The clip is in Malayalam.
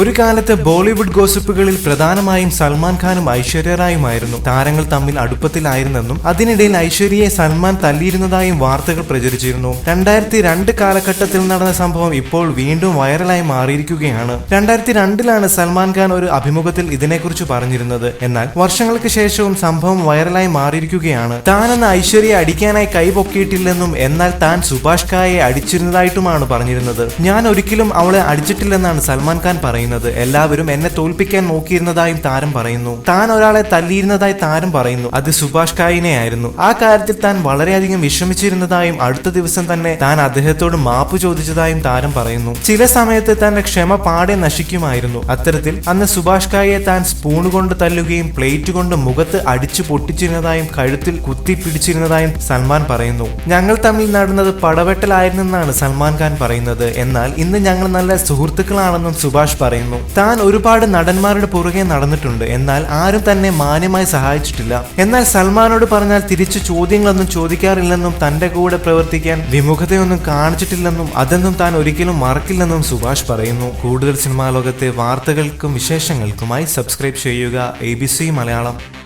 ഒരു കാലത്ത് ബോളിവുഡ് ഗോസിപ്പുകളിൽ പ്രധാനമായും സൽമാൻ ഖാനും ഐശ്വര്യ റായുമായിരുന്നു താരങ്ങൾ തമ്മിൽ അടുപ്പത്തിലായിരുന്നെന്നും അതിനിടയിൽ ഐശ്വര്യയെ സൽമാൻ തല്ലിയിരുന്നതായും വാർത്തകൾ പ്രചരിച്ചിരുന്നു. രണ്ടായിരത്തി രണ്ട് കാലഘട്ടത്തിൽ നടന്ന സംഭവം ഇപ്പോൾ വീണ്ടും വൈറലായി മാറിയിരിക്കുകയാണ്. രണ്ടായിരത്തി രണ്ടിലാണ് സൽമാൻ ഖാൻ ഒരു അഭിമുഖത്തിൽ ഇതിനെക്കുറിച്ച് പറഞ്ഞിരുന്നത്. എന്നാൽ വർഷങ്ങൾക്ക് ശേഷവും സംഭവം വൈറലായി മാറിയിരിക്കുകയാണ്. താനെന്ന് ഐശ്വര്യയെ അടിക്കാനായി കൈപൊക്കിയിട്ടില്ലെന്നും എന്നാൽ താൻ സുഭാഷ് ഖായെ അടിച്ചിരുന്നതായിട്ടുമാണ് പറഞ്ഞിരുന്നത്. ഞാൻ ഒരിക്കലും അവളെ അടിച്ചിട്ടില്ലെന്നാണ് സൽമാൻ ഖാൻ പറയുന്നത്. എല്ലാവരും എന്നെ തോൽപ്പിക്കാൻ നോക്കിയിരുന്നതായും താരം പറയുന്നു. താൻ ഒരാളെ തല്ലിയിരുന്നതായി താരം പറയുന്നു. അത് സുഭാഷ് കായിനെ ആയിരുന്നു. ആ കാര്യത്തിൽ താൻ വളരെയധികം വിഷമിച്ചിരുന്നതായും അടുത്ത ദിവസം തന്നെ താൻ അദ്ദേഹത്തോട് മാപ്പ് ചോദിച്ചതായും താരം പറയുന്നു. ചില സമയത്ത് തന്റെ ക്ഷമ പാടെ നശിക്കുമായിരുന്നു. അത്തരത്തിൽ അന്ന് സുഭാഷ് ഖായെ താൻ സ്പൂൺ കൊണ്ട് തല്ലുകയും പ്ലേറ്റ് കൊണ്ട് മുഖത്ത് അടിച്ചു പൊട്ടിച്ചിരുന്നതായും കഴുത്തിൽ കുത്തി പിടിച്ചിരുന്നതായും സൽമാൻ പറയുന്നു. ഞങ്ങൾ തമ്മിൽ നടന്നത് പടവെട്ടലായിരുന്നെന്നാണ് സൽമാൻ ഖാൻ പറയുന്നത്. എന്നാൽ ഇന്ന് ഞങ്ങൾ നല്ല സുഹൃത്തുക്കളാണെന്നും സുഭാഷ് പറയുന്നു. താൻ ഒരുപാട് നടന്മാരുടെ പുറകെ നടന്നിട്ടുണ്ട്. എന്നാൽ ആരും തന്നെ മാന്യമായി സഹായിച്ചിട്ടില്ല. എന്നാൽ സൽമാനോട് പറഞ്ഞാൽ തിരിച്ചു ചോദ്യങ്ങളൊന്നും ചോദിക്കാറില്ലെന്നും തന്റെ കൂടെ പ്രവർത്തിക്കാൻ വിമുഖതയൊന്നും കാണിച്ചിട്ടില്ലെന്നും അതെന്നും താൻ ഒരിക്കലും മറക്കില്ലെന്നും സുഭാഷ് പറയുന്നു. കൂടുതൽ സിനിമാ ലോകത്തെ വാർത്തകൾക്കും വിശേഷങ്ങൾക്കുമായി സബ്സ്ക്രൈബ് ചെയ്യുക എ ബി സി മലയാളം.